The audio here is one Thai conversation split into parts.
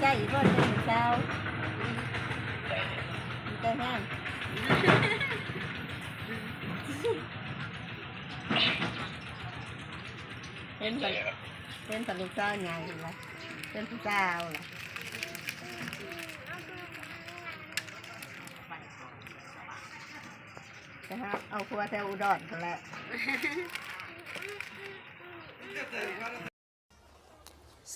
ใจบ่ได้เป็นเช้าดีใจแห้งเป็นสันเป็นสันลูกเจ้าใหญ่ละเป็นผู้เจ้าล่ะจะฮะเอาครัวแถวอุดรกันแหละ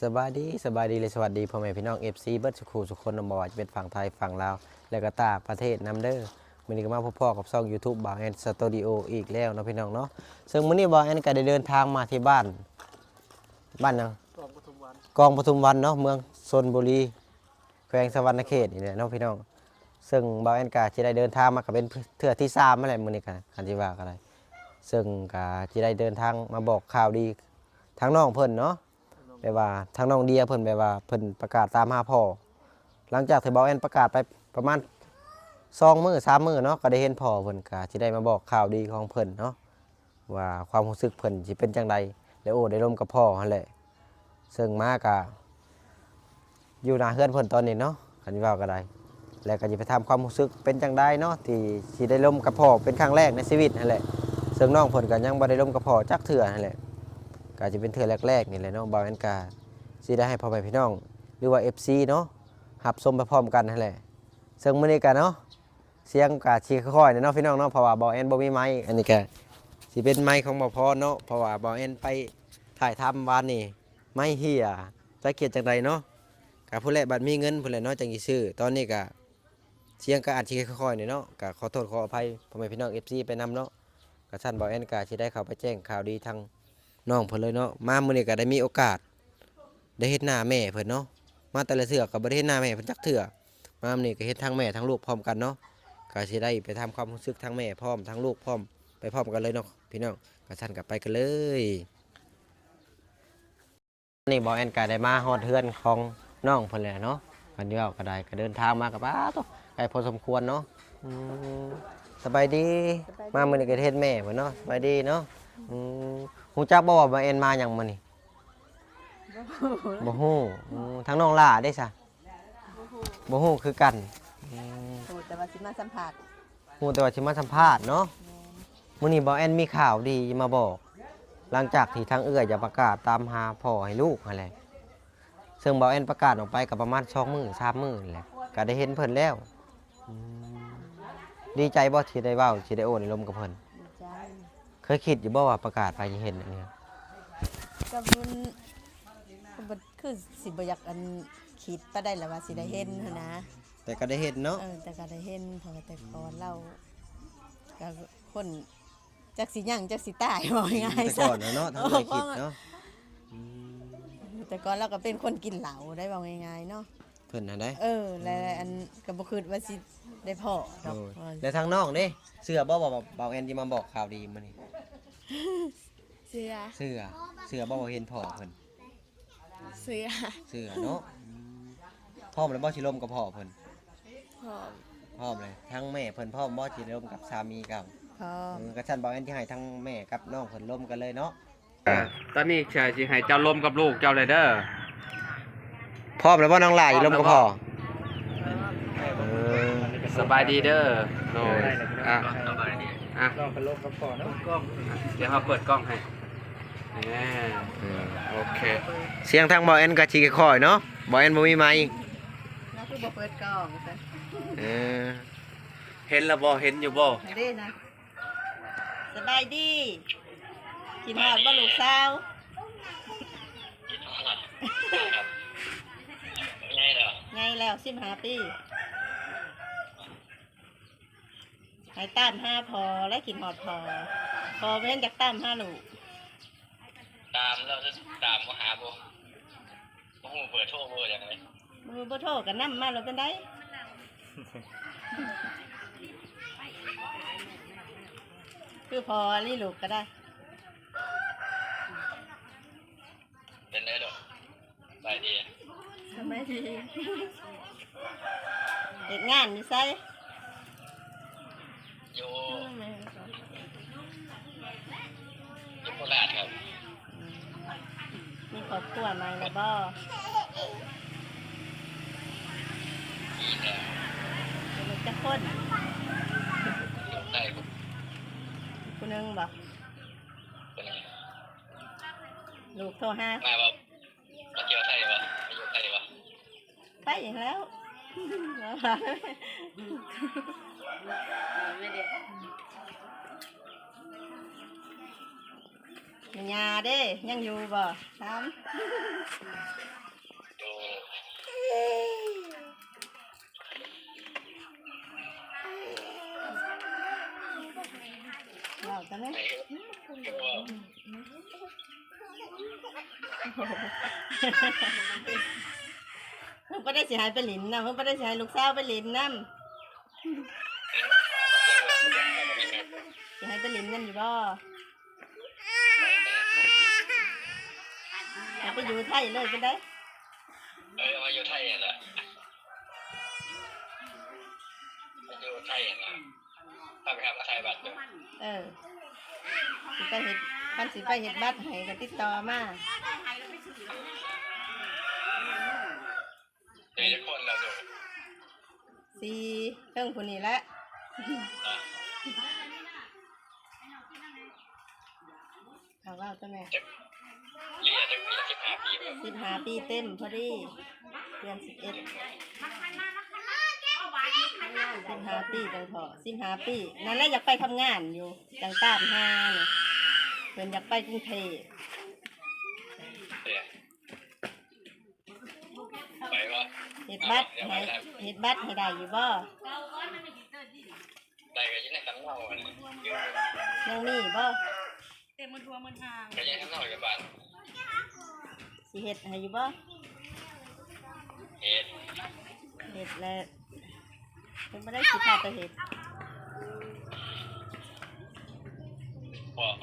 สบายดีสบายดีเลยสวัสดีพ่อแม่พี่น้อง FC เบิร์ดสุขูสุขคนนบ่ว่าจะเป็นฝั่งไทยฝั่งลาวและก็ต่างประเทศนํเด้อมื้อนี้ก็มาพบพ่อกับช่อง YouTube บางแอนสตูดิโออีกแล้วเนาะพี่น้องเนาะซึ่งมื้อนี้บางแอนก็ได้เดินทางมาที่บ้าน บ้านหยังกองปทุมวันกองปทุมวันเนาะเมืองชนบุรีแขวงสะวรรณเขตนี่แหละเนาะพี่น้อง ซึ่งบางแอนก็จะได้เดินทางมาก็เป็นเทื่อที่3มาแล้วมื้อนี้ก็คันสิว่าก็ได้ซึ่งก็จะได้เดินทางมาบอกข่าวดีทั้งน้องเพิ่นเนาะ แปว่าทางน้องเดียเพิ่นแปว่าเพิ่นประกาศตามหาพ่อหลังจากที่เบาแอนประกาศไปประมาณสองมือสามมือเนาะก็ได้เห็นพ่อเพิ่นก็สิได้มาบอกข่าวดีของเพิ่นเนาะว่าความรู้สึกเพิ่นสิเป็นจังไดแล้วโอ้ได้ร่วมกับพ่อหั่นแหละซึ่งมาก็อยู่หน้าเฮือนเพิ่นตอนนี้เนาะคันว่าก็ได้แล้วก็สิไปทำความรู้สึกเป็นจังไดเนาะที่สิได้ร่วมกับพ่อเป็นครั้งแรกในชีวิตนั่นแหละซึ่งน้องเพิ่นก็ยังบ่ได้ร่วมกับพ่อจักเทื่อนั่นแหละ ก็จะเป็นเทือแรกๆนี่แหละเนาะบางอันกาสิได้ให้พ่อแม่พี่น้อง หรือว่า FC เนาะหับชมไปพร้อมกันนั่นแหละซึ่งมื้อนี้กันเนาะเสียงกาชีค่อยๆเนาะพี่น้องเนาะเพราะว่าบอแอนบ่มีไม้อันนี้ก็สิเป็นไม้ของบ่พอเนาะเพราะว่าบอแอนไปถ่ายทำวานนี่ไม้เหียจะเกียดจังใดเนาะก็ผู้แลบัดมีเงินผู้แลเนาะจังสิซื้อตอนนี้ก็เสียงก็อาจสิค่อยๆนี่เนาะก็ขอโทษขออภัยพ่อแม่พี่น้อง FC ไปนำเนาะก็ท่านบอแอนก็สิได้เข้าไปแจ้งข่าวดีทาง น้องเพิ่นเลยเนาะมามื้อนี้ก็ได้มีโอกาส ได้เฮ็ดหน้าแม่เพิ่นเนาะมาแต่ละเทื่อก็บ่ได้เฮ็ดหน้าแม่เพิ่นจักเทื่อมามื้อนี้ก็เฮ็ดทั้งแม่ทั้งลูกพร้อมกันเนาะก็สิได้ไปทำความรู้สึกทั้งแม่พร้อมทั้งลูกพร้อมไปพร้อมกันเลยเนาะพี่น้องก็สั่นก็ไปกันเลยนี่บ่แอนก็ได้มาฮอดเฮือนของน้องเพิ่นแหละเนาะกันเดียวก็ได้ก็เดินทางมากับป้าตัวไกลพอสมควรเนาะสบายดีมามื้อนี้ก็เฮ็ดแม่เพิ่นเนาะสบายดีเนาะอืม ฮู้จักบ่ว่าบ่เอ็นมาหยังมื้อนี้บ่ฮู้อืมทั้งน้องล่าได้ซะบ่ฮู้คือกันอืมโอ้แต่ว่าสิมาสัมผัสฮู้แต่ว่าสิมาสัมภาษณ์เนาะมื้อนี้บ่แอนมีข่าวดีมาบอก หลังจากที่ทางเอื้อยจะประกาศตามหาพ่อให้ลูกนั่นแหละซึ่งบ่แอนประกาศออกไปก็ประมาณ2มื้อ3มื้อนั่นแหละก็ได้เห็นเพิ่นแล้วอืมดีใจบ่ที่ได้เว้าที่ได้โอ้ในลมกับเพิ่นดีใจ เคยคิดอยู่บ่ว่าประกาศไปจะเห็นอันเนี้ยก็มันก็บ่คือสิบ่อยากอันคิดไปได้แล้วว่าสิได้เห็นหั้นนะ แต่ก็ได้เห็นเนาะ เออแต่ก็ได้เห็นเพอแต่ก่อนเราก็คนจักสิยั่งจักสิตายบอกง่ายแต่ๆซะก่อนน่ะเนาะทำอะไรคิดเนาะแต่ก่อนเราก็เป็นคนกินเหล้าได้บอกง่ายๆเนาะเพิ่นน่ะได้ เออ แล้วอันก็บ่คิดว่าสิ ได้พ่อดอกโอ้ยแล้วทางน้องเด้เสื้อบ่บ่บ่เบาแอนที่มาบอกข่าวดีมื้อนี้เสื้อเสื้อเสื้อบ่บ่เห็นพ่อเพิ่นเสื้อเสื้อเนาะอืมพร้อมแล้วบ่สิลมกับพ่อเพิ่นหอมพร้อมเลยทั้งแม่เพิ่นพร้อมบ่สิลมกับสามีกับพอเออกระชั้นเบาแอนที่ให้ทั้งแม่กับน้องเพิ่นลมกันเลยเนาะตอนนี้ชายสิให้เจ้าลมกับลูกเจ้าเลยเด้อพร้อมแล้วบ่น้องหลายลมกับพ่อเออ สบายดีเด้อโอ้ยอะอะลองไปลบกับก่อนนะกล้องเดี๋ยวเราเปิดกล้องให้แหมเออโอเค เสียงทางเบาแอนก็สิค่อยๆเนาะเบาแอนบ่มีไมค์แล้วคือบ่เปิดกล้องแต่เออเห็นแล้วบ่เห็นอยู่บ่ไม่ได้นะสบายดีกินฮอดบ่ลูกสาวไงแล้วสิบห้าปี ให้ตามห้าพอและกินหอดพอ พอเว้นจากตามห้าลูกตามแล้วจะตามก็หาบ่บ่ฮู้เปิดโทรเบอร์อย่างไรมือบ่โทรกันน้ำมาเราเป็นได้คือพอนี่ลูกก็ได้เป็นได้ดอกไปดีทำไมดีเด็กงานนี่ใส่ อยู่อยู่โคราชครับมีครอบครัวใหมล้วบ่กปีแล้วมันจะคนอยู่ใต้ผมผู้หนึงบอกคนนี้ลูกโทรห้ามาว่ามาเที่ยวไทยวะมาอยู่ไทยวะไปอีกแล้ว มันยาเด้ยังอยู่บ่ถามอยู่เราจะไหมไหนอยู่ว่าเพิ่งไปได้สิหายไปหลินนะเพิ่งไปได้สิหายลูกสาวไปหลินน้ำ สิหายไปหลินนั่นอยู่บ่อยากไปอยู่ไทยเลยก็ได้เออมาอยู่ไทยอะแหละมาอยู่ไทยอะนะถ้าไปทำไทยบัตรอยู่เออสิไปเห็ดคันสิไปเห็ดบัตรให้ก็ติดต่อมาเดี๋ยวจะคนเราดูสีเรื่องผู้นี้แหละเอา ว่าตัวแม่เรียนจะปีสิบห้าปีสิบห้าปีเต็มพอดีเดือนสิบเอ็ดสิบห้าปีจังพอสิบห้าปีนั่นแหละอยากไปทำงานอยู่จังตามห้าเนี่ยเพิ่นอยากไปกรุงเทพเดี๋ยวไปวะเห็ดบัตรให้เห็ดบัตรให้ได้อยู่บ่ได้ก็ยังในตั้งเล่าอะอยู่ยังมีบ่ ก็ยังทั้งเล่าอยู่บ้านสิเห็ดให้อยู่บ่เฮ็ดเห็ดแล้วเพิ่นบ่ได้สิพาไปเห็ดบอก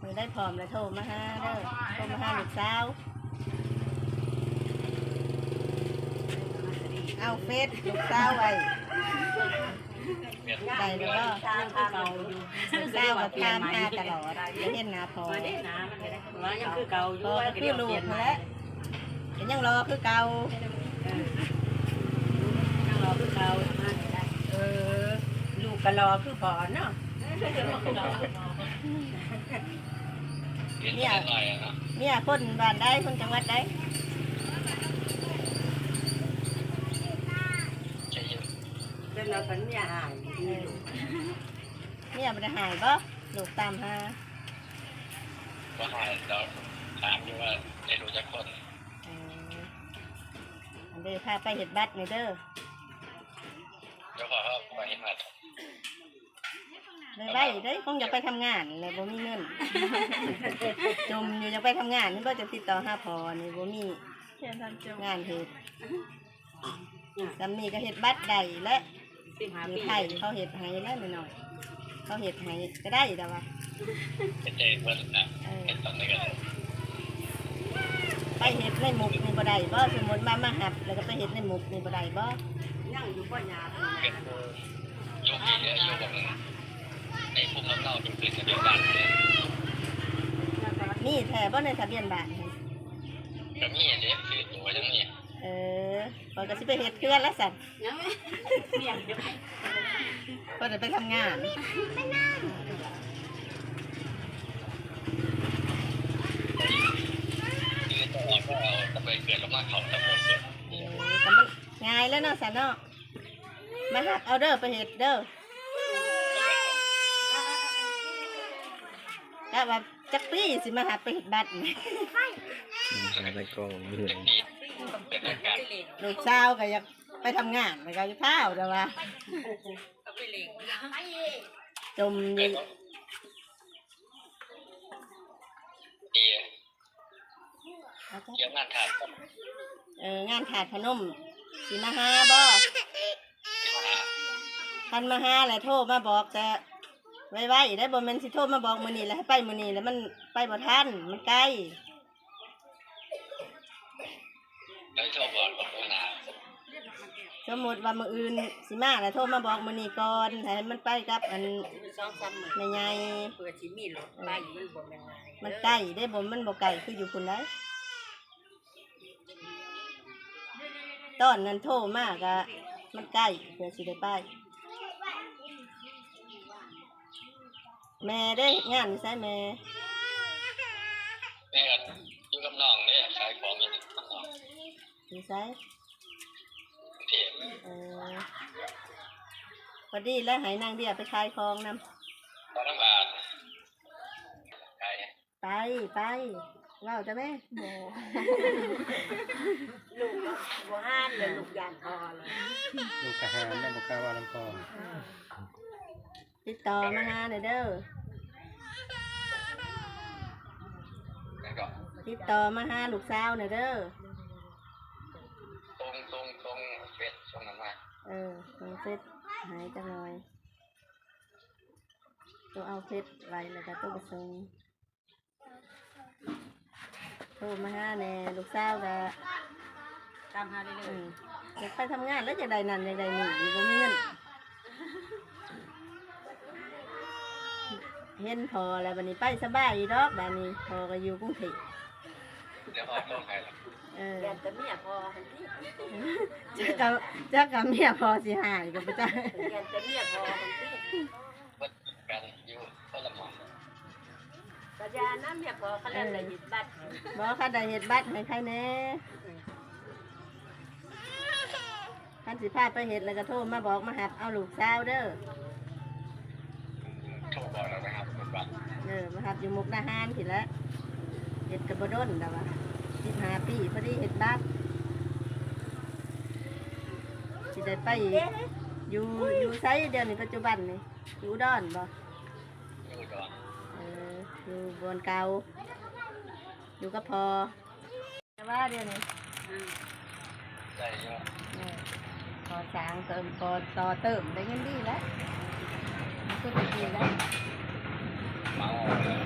มือได้พร้อมแล้วโทรมาหาเด้อโทรมาหาลูกสาว เอาเฟซลูกสาวไว้เฮ็ดได้หรือบ่ลูกสาวก็ตามหาตลอดจะเห็นหน้าพอว่ายังคือเก่าอพยู่อว่าก็ก็คืเดี๋อยวลูเปลี่กยนนั่นมาแหละก็ยังรอคือเก่ายังรอคือเก่าเออลูกก็รอคือพ่อเนาะเฮ็ดนิดหน่อยอะเนาะเนี่ยคนบ้านใดคนจังหวัดใด ใช่อยู่ เป็นเราเป็นยาหายเนี่ยบ่ได้หายบ่ลูกตามหาก็หายเราถามอยู่ว่าได้รู้จักคนเอออันเด้อพาไปเฮ็ดบัตรนี่เด้อเดี๋ยวขอเข้าไปเห็นมาได้ไว้ได้คงอยากไปทำงานเลยบ่มีเงิน จมอยู่อยากไปทำงานนี่ก็จะติดต่อหาพอนี่บ่มีเขียนทำจบงานเฮ็ดสำนีก็เฮ็ดบัตรได้และ สิบห้าอยู่ปีไทยเขาเฮ็ดให้แล้วหน่อยๆเขาเฮ็ดให้ก็ได้แต่ว่าเป็นใจเพื่อนนะเออเป็นตอนนี้กันไปเฮ็ดในหมุกนี่บ่ได้บ่สมมุติมามาหับแล้วก็ไปเฮ็ดในหมุกนี่บ่ได้บ่ยังอยู่ปัญญาเป็นยุคที่เยอะยุคแบบในภูมิลำเนาที่เป็นทะเบียนบ้านเลยนี่แท้บ่ในทะเบียนบ้านนี่ก็มีเด็กคือตัวจังนี้เอ อพอยก็สิไปเฮ็ดเครื่องแล้วสั่นยังไม่เนี่ยเดี๋ยวพอจะไปทำงานคือต้องออกก็เอาตะไปเกิดลงมาเขาตะโกนเกิดเออก็มันง่ายแล้วเนาะสั่นเนาะมาหับเอาเด้อไปเฮ็ดเด้อแล้วว่าจักปีสิมาหับไปเฮ็ดบัตรนี่ในกองเหนื่อยดีเป็นอาการ ลูกสาวก็อยากไปทำงานแล้วก็อยู่เท้าแต่ว่าไปเล่งจมยู่ดีเกี่ยวงานขาดเอองานถาดพนมสิมาหาบ่ที่มาทันมาหาแหล้วโทรมาบอกแต่ไว้ๆได้บ่แม่นสิโทรมาบอกมื้อนี้แล้วให้ไปมือนีแล้วมันไปบ่ทันมันไกล สมมุติว่ามื้ออื่นสิมาแล้วโทรมาบอกมื้อนี้ก่อนให้มันไปกับอันสองสามหมื่นแม่ใหญ่เปิดชิมีรถไปมันบ่แม่นไงมันใกล้ได้บ่มันบ่ไกลคืออยู่พุ่นได้ตอนนั้นโทรมากอะมันใกล้เพื่อสิได้ไปแม่ได้งานอยู่ใช่แม่แม่ก็อยู่กับน้องเนี่ยขายของอยู่กับน้องอยู่ใช่เทียมเออพอดีแล้วให้นางเดียไปขายของนตอนน้ำบาทขายำไปไปเล่าจะแม่โบลูกบ่ห้านเลยลูกยานพอเลยลูกกะหารได้บอกกล้าว่าลำพองติดต่อมาหาหน่อยเด้อแล้วก็ติดต่อมาหาลูกสาวหน่อยเด้อ ตรงตรงตรงเฟซตรงนั้นมาเออเอาเฟซหายจังหน่อยตัวเอาเฟซไว้แล้วก็ตัวไปส่งโทรมาหาแน่ลูกสาวก็ตามหาเรื่อือยมอยากไปทำงานแล้วจะได้นั่นจะได้นี่อยู่บ่มีเงินเห็นพอแล้วบัดนี้ไปสบายอีดอกบัดนี้พอก็อยู่กรุงเทพเดี๋ยวพอโทรใครล่ะ เออๆแกนแต่เมียพอหันที่จักกับจักกับเมียพอสิหายกับปะจ้าแกนแต่เมียพอหันที่เบิดกันอยู่คนละหมองกระยาน้ำเมียพอเขาเล่นเลยหยิบบัตรบอกข้าได้เห็ดบัตรให้ใครแหน่ท่านสิพาไปเห็ดแล้วก็โทรมาบอกมาหับเอาลูกสาวเด้อโทรบอกเรานะครับเบิดบัตรเออมาหับอยู่มุกดาหารผิดแล้วเห็ดกระบดนแต่ว่า สิบห้าปีพอดีเห็ดบัตรสิได้ไปอยู่อยู่ไซเดียวนี้ปัจจุบันนี่อยู่อุดอนบ่อยู่ก่อนเอออยู่บนเก่าอยู่ก็พอแต่ว่าเดี๋ยวนี้ได้อยู่เออพอสร้างเติมพอต่อเติมได้เงินดีแล้วมันก็ดีแล้วเมาเลย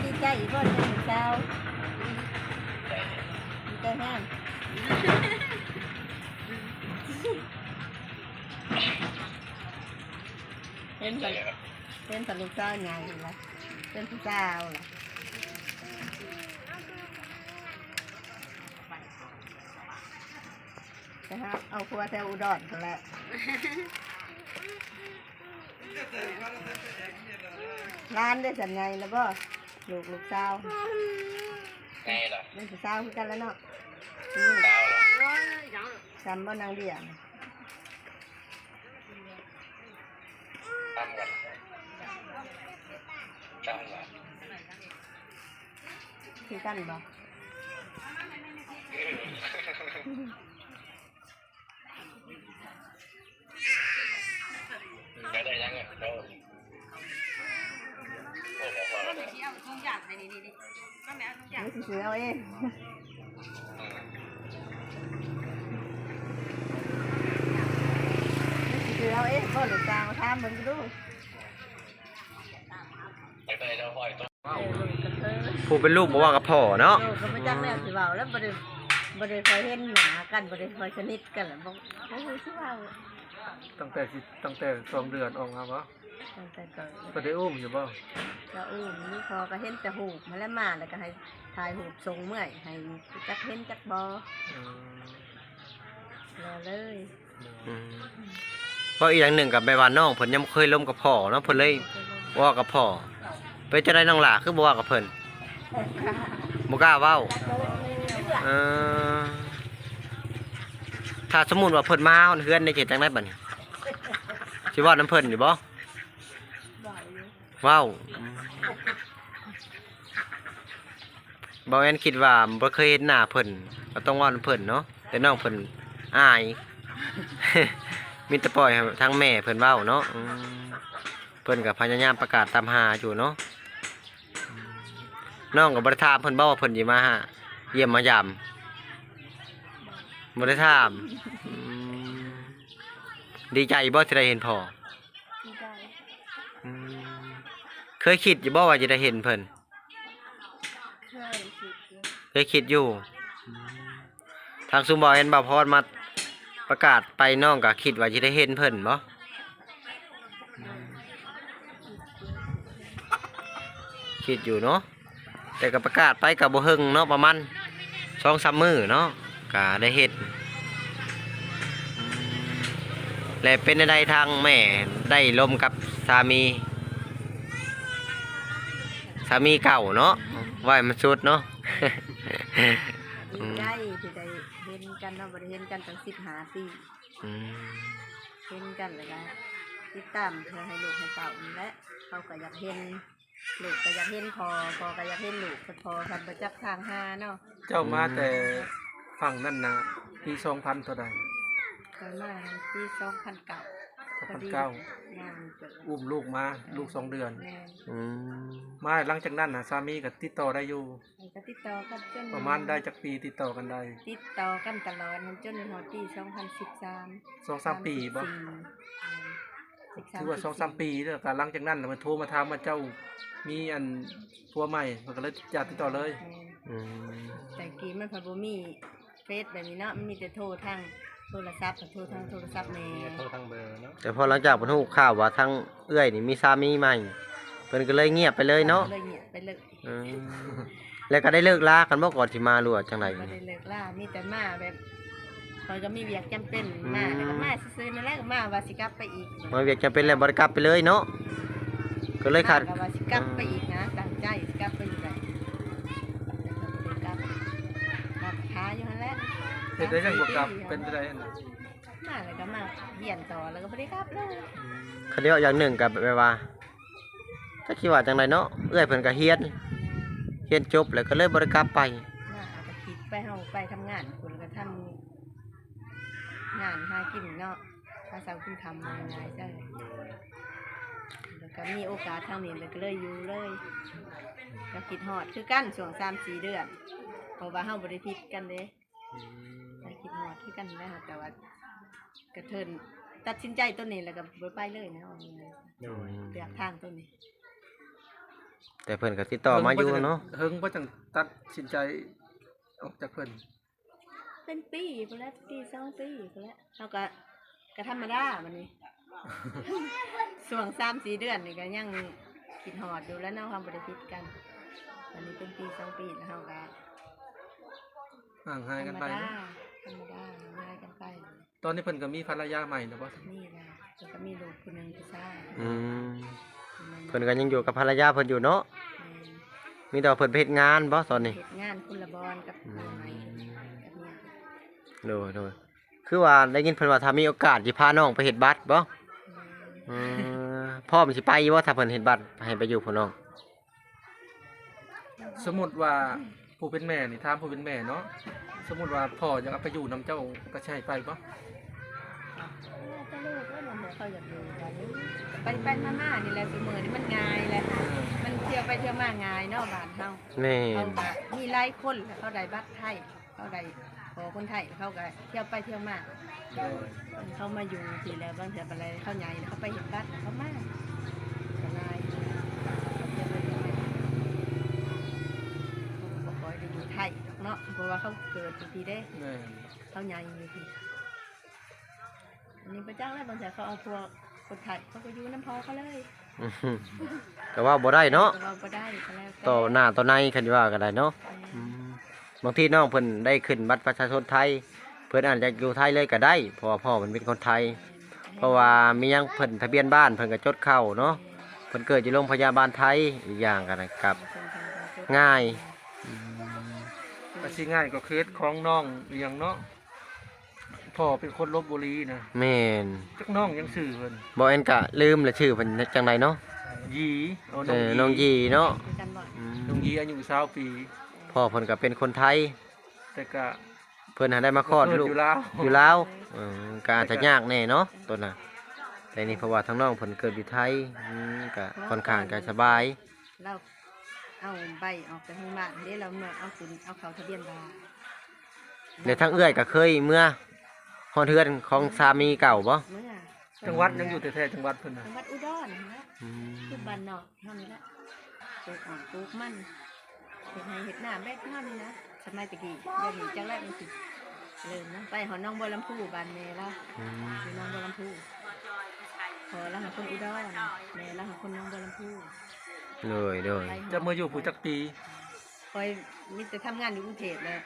เป็นอะไรดีใจอีกคนหนึ่งเจ้าดีใจแห้งเป็นกันเป็นสันลูกเจ้าไงล่ะเป็นผู้เจ้าล่ะนะฮะเอาครัวแถวอุดรกันแหละร้านได้สัญญาแล้วบ่ ลูกลูกเจ้าไงล่ะเป็นผู้เจ้าคือกันแล้วเนาะดาวล่ะจำบ่นางเดียงทำกันจำกันคือกันบ่ นี่สิซื้อเอาเองนี่สิซื้อเอาเองบ่ลูกเจ้าถามเบิ่งดูไปไปเราปล่อยตัวเออลูกกระเทยผู้เป็นลูกบ่ว่ากับพ่อเนาะโลกก็ไม่จักแล้วสิเว้าแล้วบ่ได้บ่ได้เคยเห็นหน้ากันบ่ได้เคยสนิทกันแล้วบ่บ่รู้สิเว้าตั้งแต่สิตั้งแต่สองเดือนออกครับวะ ตั้งแต่เกิดก็ได้อุ้มอยู่บ่ก็อุ้มนี่พอก็เห็นแต่หูปมาแล้วมาแล้วก็ให้ถ่ายหูปส่งเมื่อยให้จักเห็นจักบ่อืมรอเลยอืมเพราะอีกอย่างหนึ่งกับแม่ว่าน้องเพิ่นยังบ่เคยล้มกับพ่อเนาะเพิ่นเลยเว่ากับพ่อไปจะได้น้องหล่าคือบ่เว่ากับเพิ่นบ่กล้าเว้าเออถ้าสมมุติว่าเพิ่นมาเฮือนในเขตจังได๋บัดนี้สิเว้านํเพิ่นอยู่บ่เว้าอืมบ่แม่นคิดว่าบ่เคยเห็นหน้าเพิ่นก็ต้องว้านเพิ่นเนาะแต่น้องเพิ่นอาย มีแต่ปล่อยให้ทางแม่เพิ่นเว้าเนาะอืมเพิ่นก็พยายามประกาศตามหาอยู่เนาะน้องก็บ่ได้ถามเพิ่นเบ่ว่าเพิ่นสิมาหาเยี่ยมมายามบ่ได้ถามอืมดีใจบ่ที่ได้เห็นพ่อ เคยคิดอยู่บ่ว่าจะได้เห็นเพิ่นเคยคิดอยู่เคยคิดอยู่อืมทางซุมบ่เห็นบ่าวพรมาประกาศไปน้องก็คิดว่าจะได้เห็นเพิ่นบ่คิดอยู่เนาะแต่ก็ประกาศไปกับบ่เฮิงเนาะประมาณสองสามมื้อเนาะก็ได้เฮ็ดอืมและเป็นใดทางแม่ได้ลมกับสามี สามีเก่าเนาะไหวาให้มันสุดเนาะดีใจที่ได้เห็นกันเนาะบ่ได้เห็นกันตั้ง15ปีอืมเห็นกันเลยนะติดตามเพื่อให้ลูกให้เต่านี่แหละเขาก็อยากเห็นลูกก็อยากเห็นพอพอก็อยากเห็นลูกพอกันประจักษ์ทางหาเนาะเจ้ามาแต่ฝั่งนั่นนะปีสองพันเท่าใดตอนมาปีสองพันเก้า สองพันเก้างานเกิดอุ้มลูกมาลูกสองเดือนแม่อืมมาหลังจากนั้นนะสามีก็ติดต่อได้อยู่แล้วก็ติดต่อกันจนประมาณได้จากปีติดต่อกันได้ติดต่อกันตลอดจนหอดปีสองพันสิบสามสองสามปีบ่ถือว่าสองสามปีแล้วก็หลังจากนั้นน่ะมันโทรมาถามว่าเจ้ามีอันผัวใหม่มันก็เลยจะติดต่อเลยอืมแต่กี้มันพอบ่มีเฟซแบบนี้เนาะมันมีแต่โทรทางโท รศัพท์กับโทรทางโทรศัพท์แม่โทรทางเบอร์เนาะแต่พอหลังจากบรรทุกข่าวว่าทั้งเอื้อยนี่มีสามีใหม่เพิ่นก็เลยเงียบไปเลยเนาะเลยเงียบไปเลยอืมแล้วก็ได้เลิกลากันบ่ก่อนสิมาหรือว่าจังไดบ่ได้เลิกล่ามีแต่มาแบบคอยก็มีเวียกจำเป็นมาอืม แล้วก็มาซื้อๆนั่นแหละก็มาว่าสิกลับไปอีกมาเวียกจะเป็นแล้วบ่ได้กลับไปเลยเนาะก็เลยขาดมก็ว่าสิกลับไปอีกนะตั้งใจสิกลับไปอีกแหละแต่ก็บ่ได้กลับกลับค้าอยู่นั่นแหละ เฮ็ดได้ยังบ่กลับเป็นไปได้นั่นน่ะมาแล้วก็มาเยี่ยนต่อแล้วก็บ่ได้กลับเลยเขาเรียกว่าอย่างหนึ่งกับแบบว่าถ้าคิดว่าจังไดเนาะเอื้อยเพิ่นก็เฮียนเฮียนจบแล้วก็เลยบ่ได้กลับไปมาเอาไปคิดไปเฮาไปทำงานคุณก็ทำงานหากินเนาะภาษาคุณทำมาง่ายจังแล้วก็มีโอกาสทางนี้แล้วก็เลยอยู่เลยก็คิดฮอดคือกันช่วง3-4เดือนเพราะว่าเฮาบ่ได้ผิดกันเด้ก็ คิดฮอดคือกันนะแต่ว่ากระเทินตัดสินใจตัวนี้แล้วก็บ่ไปเลยนะเอาง่ายๆเลือกทางตัวนี้แต่เพิ่นก็ติดต่อมาอยู่เนาะเฮิงบ่จังตัดสินใจออกจากเพิ่นเป็นปีไปแล้วปีสองปีไปแล้วเราก็ก็ธรรมดามันนี่ ส่วงสามสี่เดือนนี่ก็ยังคิดหอดอยู่แล้วเนาะความบริพิตกันวันนี้เป็นปีสองปีแล้วเราก็ห่างธหายรกันรมไปดาเนาะ ธรรมดาง่ายกันไปตอนนี้เพิ่นก็มีภรรยาใหม่แล้วบ่นี่แหละแล้วก็มีลูกคนหนึ่งผู้ชายอืมคนหนึ่งเพิ่นก็ยังอยู่กับภรรยาเพิ่นอยู่เนาะมีแต่ว่าเพิ่นไปเฮ็ดงานบ่ตอนนี้เหตุงานคุณละบอลกับนายกับเมียโดยโดยคือว่าได้ยินเพิ่นว่าถ้ามีโอกาสสิพาน้องไปเฮ็ดบัตรบ่อืมพ่อมันสิไปอยู่บ่ถ้าเพิ่นเฮ็ดบัตรให้ไปอยู่พุ่นน้อง สมมุติว่า ผู้เป็นแม่นี่ถามผู้เป็นแม่เนาะสมมุติว่าพ่ออยากเอาไปอยู่นํเจ้าก็ใช่ไปบ่จะลูกก็มันบอกเขาอยากดูกันไปไปมาม่านี่แหละเสมอนี่มันง่ายแหละมันเที่ยวไปเที่ยวมาง่ายเนาะบ้านเฮาแม่เขานก็มีหลายคนแล้วเขาได้บัตรไทยเขาได้ขอคนไทยเขาก็เที่ยวไปเที่ยวมาเขามาอยู่ทีแล้วบางเถื่ออะไรเขาใหญ่แล้วเขาไปเห็นบัตรเขามาก็ง่ายเที่ยวไปเที่ยวมาเขาก็บ่คอยได้อยู่ไทย เนาะเพราะว่าเขาเกิดอยู่ทีเด้แม่นเขาใหญ่อยู่ทีอันนี้พระเจ้าแล้วบางเถื่อเขาเอาพวกคนไทยเขาก็อยู่น้ำพอเขาเลยอื้อหือแต่ว่าบ่ได้เนาะแต่เราก็ได้ก็แล้วแต่ต่อหน้าต่อในคันว่าก็ได้เนาะอืมบางทีน้องเพิ่นได้ขึ้นบัตรประชาชนไทย เพิ่นอาจจะอยู่ไทยเลยก็ได้เพราะว่าพ่อเพิ่นเป็นคนไทย เพราะว่ามียังเพิ่นทะเบียนบ้านเพิ่นก็จดเข้าเนาะเพิ่นเกิดอยู่โรงพยาบาลไทยอีกอย่างกันนะครับ ง่าย ก็สิง่ายก็เคสของน้องเลี้ยงเนาะพ่อเป็นคนลบบุรีนะแม่นจักน้องยังชื่อเพิ่นบ่แอนก็ลืมและชื่อเพิ่นจังไดเนาะยีเอาเออน้องยีเนาะคือกันบ่อยอืมน้องยีอายุ20ปี พ่อเพิ่นก็เป็นคนไทย แต่ก็เพิ่นหาได้มาคลอดเกิลูกอยู่ลาวอยู่ลาวเออก็อาจจะยากแน่เนาะตัวน่ะแต่นี่เพราะว่าทั้งน้องเพิ่นเกิดอยู่ไทยอืมก็ค่อนข้างจะสบาย เรา เอาใบออกจากห้องบ้านเดี๋ยวเราเมื่อเอาคุณเอาเขาทะเบียนบ้านในทั้งเอื้อยก็เคยเมื่อฮอดเทือนของสามีเก่าบ่เมื่อจังหวัดยังอยู่แท้ๆจังหวัดเพิ่นน่ะจังหวัดอุดรนะอืมคือบ้านนอกเท่านี้แหละปลูกอ่อนปลูกมันเห็ดให้เห็ดหน้าแบบเท่านี้นะสมัยตะกี้เดี๋ยวนี้จังแรกมันสิเริ่มนะไปหอน้องบัวลำพูบ้านแม่แล้วอืมอยู่น้องบัวลำพูพอแล้วหาคนอุดรแม่แล้วหาคนน้องบัวลำพู เลยเลยไปหอจะมาอยู่ผู้จักปีคอยมีแต่ทำงานอยู่กรุงเทพแล้ว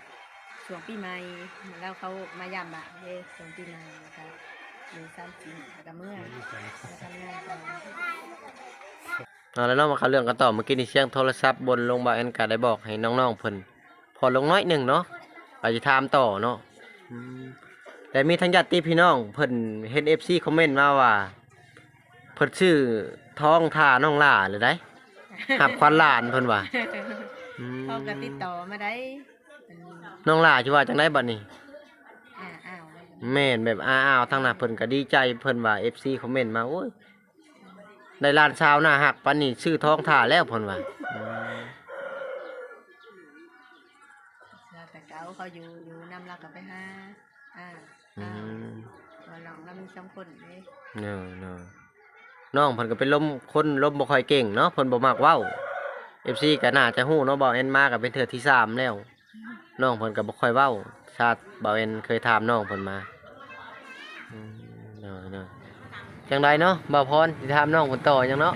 ช่วงปีใหม่แล้วเขามายามบ่ายเด้ช่วงปีใหม่นะคะอยู่สามสี่แล้วก็เมื่อมาทำงานต่อเอาแล้วเนาะมาเข้าเรื่องกันต่อเมื่อกี้นี่เสียงโทรศัพท์บนลงบ่าวแอนก็ได้บอกให้น้องๆเพิ่นพอลงน้อยหนึ่งเนาะไปจะถามต่อเนาะอืมแต่มีทั้งญาติพี่น้องเพิ่นเห็น FC คอมเมนต์มาว่าเพิ่นชื่อท้องท่าน้องหล่าเลยได้ หับควันหลานเพิ่นว่าอืมเขาก็ติดต่อมาได้เป็นน้องหล่าชื่อว่าจังไดบัดนี้อ้าวอ้าวเลยแม่นแบบอ้าวๆทั้งนั้นเพิ่นก็ดีใจเพิ่นว่า FC คอมเมนต์มาโอ้ยได้ล้านชาวหน้าหักปานนี้ชื่อท้องท่าแล้วเพิ่นว่าอืมแล้วแต่เก่าเขาอยู่อยู่นำเรากับไปหาอ่าอือ่ามว่าลองเรามีสองคนเลยเนอเนอ น้องเพิ่นก็เป็นลมคนลมบ่ค่อยเก่งเนาะเพิ่นบ่มักเว้า FC ก็น่าจะฮู้เนาะบ่าวแอนมาก็เป็นเทื่อที่สามแล้วน้องเพิ่นก็บ่ค่อยเว้าชาติบ่าวแอนเคยถามน้องเพิ่นมาอืมเนอเนอจังไดเนาะบ่าวพรสิถามน้องเพิ่นต่อจังเนาะ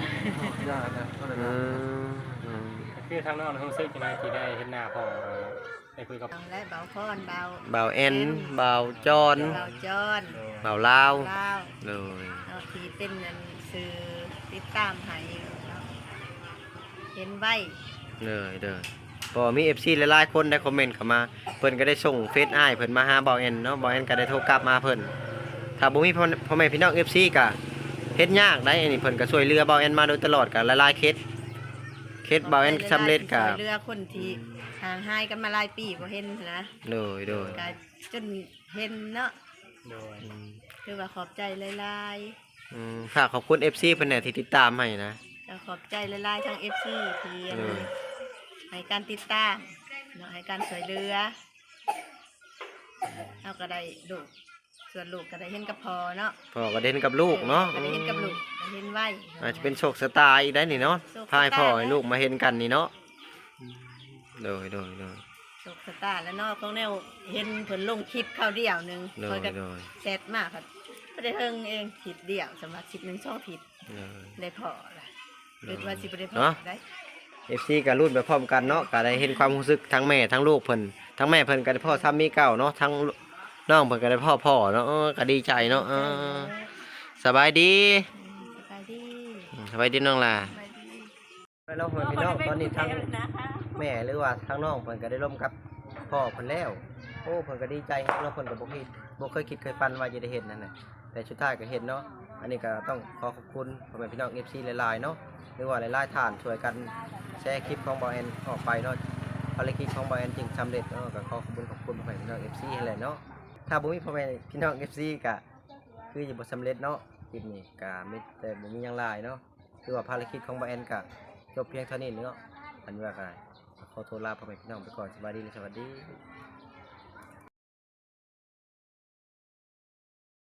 ยากนะก็เลยอืนะมอืมคือทางน้องเขาซื้อจังไดที่ได้เห็นหน้าพ่อเอ่อได้คุยกับเอาและเบาพอนเบาบ่าวแอนบ่าวจอนเบาจอนบ่าวลาวเล่าว เลย เอาทีเป็นนัน สื่อติดตามให้เนาะเห็นไว้เลยเด้อพอมี FC หลายๆคนได้คอมเมนต์เข้ามา เพิ่นก็ได้ส่งเฟซอ้ายเพิ่นมาหาบ่าวแอนเนาะบ่าวแอนก็ได้โทรกลับมาเพิ่นถ้าบ่มีพ่อพ่อแม่พี่น้อง FC ก็เฮ็ดยากได้อันนี้เพิ่นก็ช่วยเหลือบ่าวแอนมาโดยตลอดก็หลายๆเคสเคสบ่าวแอนสำเร็จก็ช่วยเรือคนที่ห่างหายกันมาหลายปีบ่เห็นนะเลยเลยก็จนเห็นเนาะโดยอืมคือว่าขอบใจหลาย อืมฝากขอบคุณ FC เพิ่นแหน่ที่ติดตามให้นะๆแล้วขอบใจหลายๆทั้ง FC ที่เออให้การติดตามเนาะให้การช่วยเหลือเราก็ได้ลูกส่วนลูกก็ได้เห็นกับพอเนาะพ่อก็ได้เห็นกับลูกเนาะก็ได้เห็นกับลูกได้เห็นไว้ อาจจะเป็นโชคชะตาอีกได้นี่เนาะโชคชะตา พาให้พ่อให้ลูกมาเห็นกันนี่เนาะเลยเลยเลยโชคชะตาแล้วเนาะของแนวเห็นผลลงคลิปข้าวเดียวหนึงเลยคอยก็เลยแซดมากครับ ไม่ได้เฮิงเองผิดเดียวสำหรับคลิปหนึ่งช่องผิดเลยได้พอละหรือว่าสิบ่ได้พอเนาะ ได้เอฟซีก็รุ่นไปพร้อมกันเนาะก็ได้เห็นความรู้สึกทั้งแม่ทั้งลูกเพิ่นทั้งแม่เพิ่นก็ได้พ่อซ้ำมีเก่าเนาะทั้งน้องเพิ่นก็ได้พ่อพ่อเนาะเออก็ดีใจเนาะเออสบายดีสบายดีอืมสบายดีน้องล่ะสบายดีไปแล้วพ่อพี่น้องตอนนี้ทั้งแม่หรือว่าทั้งน้องเพิ่นก็ได้ร่วมกับพ่อเพิ่นแล้ว โอ้เพิ่นก็ดีใจครับแล้วเพิ่นก็บ่คิดบ่เคยคิดเคยฝันว่าจะได้เห็นนั่นน่ะ แต่สุดท้ายก็เห็นเนาะอันนี้ก็ต้องขอขอบคุณพ่อแม่พี่น้อง FC หลายๆเนาะหรือว่าหลายๆท่านช่วยกันแชร์คลิปของบอลแอนออกไปเนาะภารกิจของบอยแอนจึงสำเร็จเนาะก็ขอขอบคุณขอบคุณพ่อแม่พี่น้องเอฟซีให้แหละเนาะถ้าบ่มีพ่อแม่พี่น้องเอฟซีก็คือจะบ่สำเร็จเนาะคลิปนี้ก็ไมีแต่บ่มีหยังหลายเนาะคือว่าภารกิจของบอยแอนก็จบเพียงเท่านี้เนาะอันว่าก็ขอโทษลาพ่อแม่พี่น้องไปก่อนสวัสดีและสวัสดี